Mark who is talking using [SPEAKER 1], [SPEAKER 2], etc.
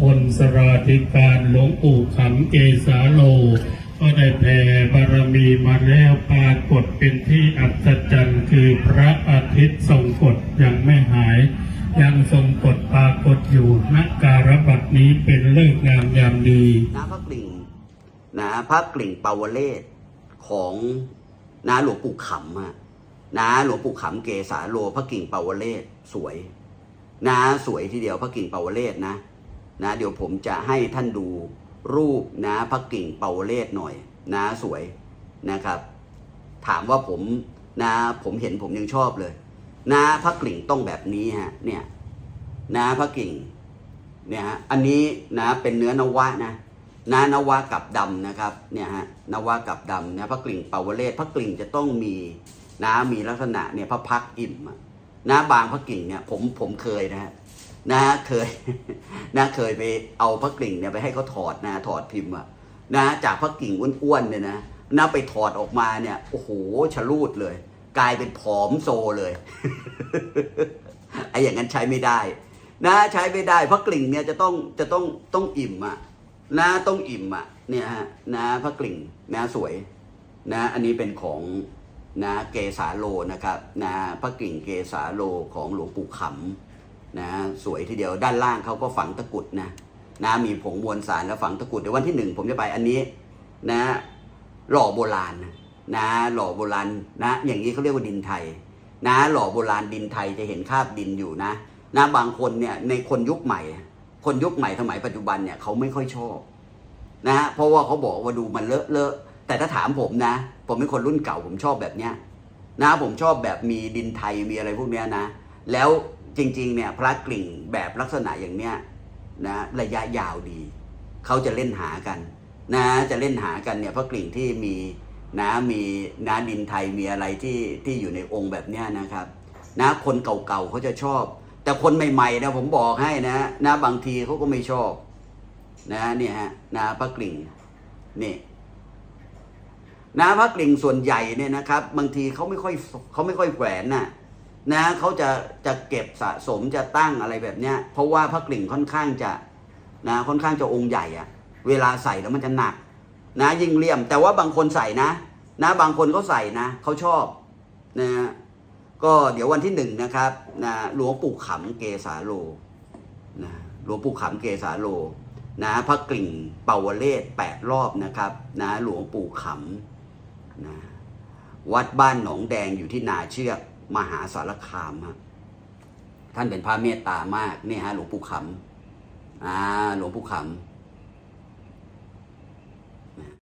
[SPEAKER 1] พลสราธิการหลวงปู่ขำเกษาโล ก็ได้แผ่บารมีมาแล้วปรากฏเป็นที่อัศจรรย์คือพระอาทิตย์ทรงกฎยังไม่หาย ยังทรงกฎปรากฏอยู่นักการบัดนี้เป็นเลิกงามยามดี
[SPEAKER 2] นะพระกลิ่งนะพระกลิ่งปาวเลศของนะหลวงปู่ขำอะนะหลวงปู่ขำเกษาโล พระกิ่งปาวเลศสวยนะสวยทีเดียวพระกิ่งปาวเลศนะ นะเดี๋ยวผมจะให้ท่านดูรูปนะพระกิ่งปาวเลศหน่อยนะสวยนะครับ ถามว่าผมนะผมเห็นผมยังชอบเลย นะพระกลิ่งต้องแบบนี้ฮะเนี่ยนะพระกิ่งเนี่ยฮะอันนี้นะเป็นเนื้อนวะนะนะนวะกับดำนะครับเนี่ยฮะนวะกับดำนะพระกลิ่งเปาวเลศพระกลิ่งจะต้องมีนะมีลักษณะเนี่ยพระพักอิ่มนะบางพระกลิ่งเนี่ยผมผมเคยนะฮะ นะเคยนะเคยไปเอาพระกลิ่งเนี่ยไปให้เขาถอดนะถอดพิมพ์อะนะจากพระกลิ่งอ้วนๆเนี่ยนะนะไปถอดออกมาเนี่ยโอ้โหชะลูดเลย กลายเป็นผอมโซเลยไอ้อย่างนั้นใช้ไม่ได้ นะใช้ไม่ได้พระกลิ่งเนี่ยจะต้องจะต้องต้องอิ่มอะนะต้องอิ่มอะเนี่ยฮะนะพระกลิ่งนะสวยนะอันนี้เป็นของนะเกสาโลนะครับนะพระกลิ่งเกสาโลของหลวงปู่ขำ นะสวยทีเดียวด้านล่างเขาก็ฝังตะกุดนะนะมีผงมวลสารแล้วฝังตะกุดเดี๋ยววันที่หนึ่งผมจะไปอันนี้นะหล่อโบราณนะหล่อโบราณนะอย่างนี้เขาเรียกว่าดินไทย นะหล่อโบราณดินไทยจะเห็นคราบดินอยู่นะนะบางคนเนี่ยในคนยุคใหม่ คนยุคใหม่สมัยปัจจุบันเนี่ยเขาไม่ค่อยชอบนะเพราะว่าเขาบอกว่าดูมันเลอะเลอะแต่ถ้าถามผมนะ ผมเป็นคนรุ่นเก่าผมชอบแบบเนี้ยนะผมชอบแบบมีดินไทยมีอะไรพวกเนี้ยนะ แล้ว จริงๆเนี่ยพระกลิ่งแบบลักษณะอย่างเนี้ยนะระยะยาวดี เขาจะเล่นหากันนะจะเล่นหากันเนี่ยพระกลิ่งที่มีนะมีนะดินไทยมีอะไรที่ที่อยู่ในองค์แบบเนี้ยนะครับนะคนเก่าๆเขาจะชอบ แต่คนใหม่ๆนะผมบอกให้นะนะบางทีเขาก็ไม่ชอบนะเนี่ยฮะนะพระกลิ่งนี่นะพระกลิ่งส่วนใหญ่เนี่ยนะครับ บางทีเขาไม่ค่อยเขาไม่ค่อยแขวนน่ะ นะเขาจะจะเก็บสะสมจะตั้งอะไรแบบเนี้ย เพราะว่าพระกลิ่งค่อนข้างจะนะค่อนข้างจะองค์ใหญ่อะเวลาใส่แล้วมันจะหนัก นะยิ่งเลี่ยม แต่ว่าบางคนใส่นะ นะบางคนเขาใส่นะเขาชอบนะก็เดี๋ยววันที่หนึ่งนะครับนะหลวงปู่ขำเกษาโลนะหลวงปู่ขำเกษาโลนะพระกลิ่งเป่าวเลศแปดรอบนะครับนะหลวงปู่ขำนะวัดบ้านหนองแดงอยู่ที่นาเชือก มหาสารคามฮะท่านเป็นพระเมตตามากนี่ฮะหลวงปู่ขำอ่าหลวงปู่ขำ